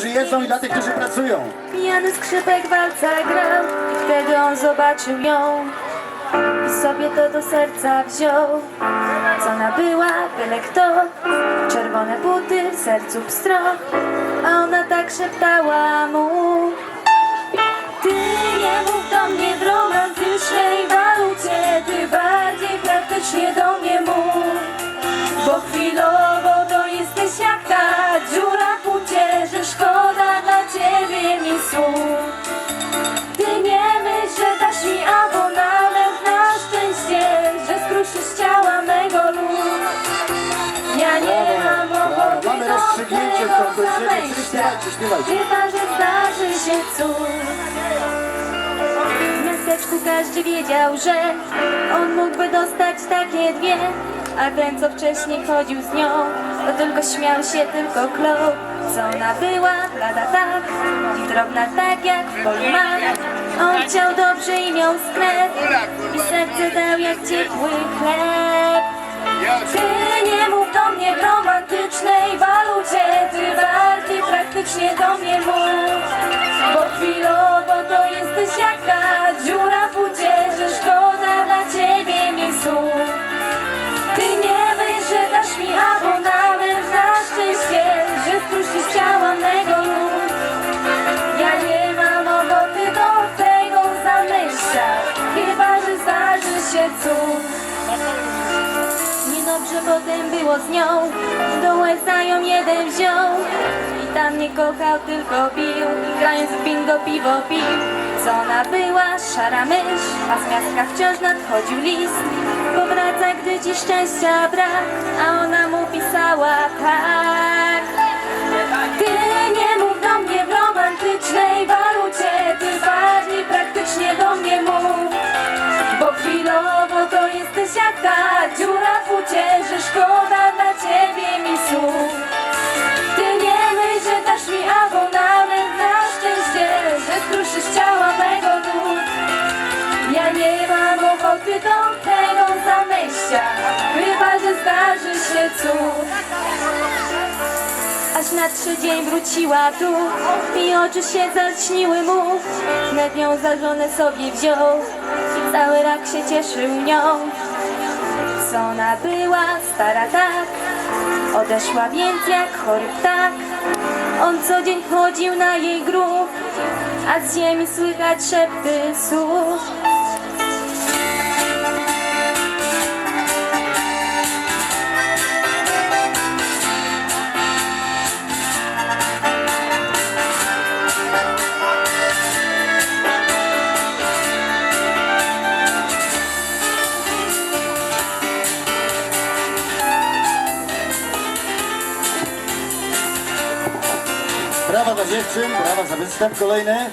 którzy jedzą i dla tych, którzy pracują. Pijany skrzypek walca grał i wtedy on zobaczył ją i sobie to do serca wziął. Co nabyła, byle kto, czerwone buty w sercu pstro, a ona tak szeptała mu. Ty nie mów do mnie w romantycznej walucie, ty bardziej praktycznie do skruszysz ciała mego lub. Ja nie mam ochoty Mamy do rozstrzygnięcie w tego zamęścia, Śpiewajcie, śpiewajcie. chyba że zdarzy się cud. W miasteczku każdy wiedział, że on mógłby dostać takie dwie A ten, co wcześniej chodził z nią To tylko śmiał się, tylko klął Co ona była, blada tak I drobna tak jak w chciał dobrze i miał sklep. I serce dał jak ciepły chleb. Ty nie mów do mnie w romantycznej walucie. Ty bardziej praktycznie do mnie mów Niedobrze potem było z nią. Dołę za ją jeden wziął. I tam nie kochał, tylko pił. Grając w bingo piwo pił. Co ona była? Szara mysz A z miastka wciąż nadchodził list. Powraca, gdy ci szczęścia brak. A ona mu pisała tak jesteś jak ta dziura w bucie, że szkoda dla ciebie mi słów. Ty nie myśl, że dasz mi abonament na szczęście, że skruszysz ciała mego duch. Ja nie mam ochoty do tego zamyścia, chyba że zdarzy się cud. Na trzy dzień wróciła tu i oczy się zaćniły mu. Wnet ją za żonę sobie wziął i cały rak się cieszył nią. Co ona była, stara tak, odeszła więc jak chory ptak. On co dzień chodził na jej grób, a z ziemi słychać szepty słów. Brawa dla dziewczyn, brawa za występ kolejny.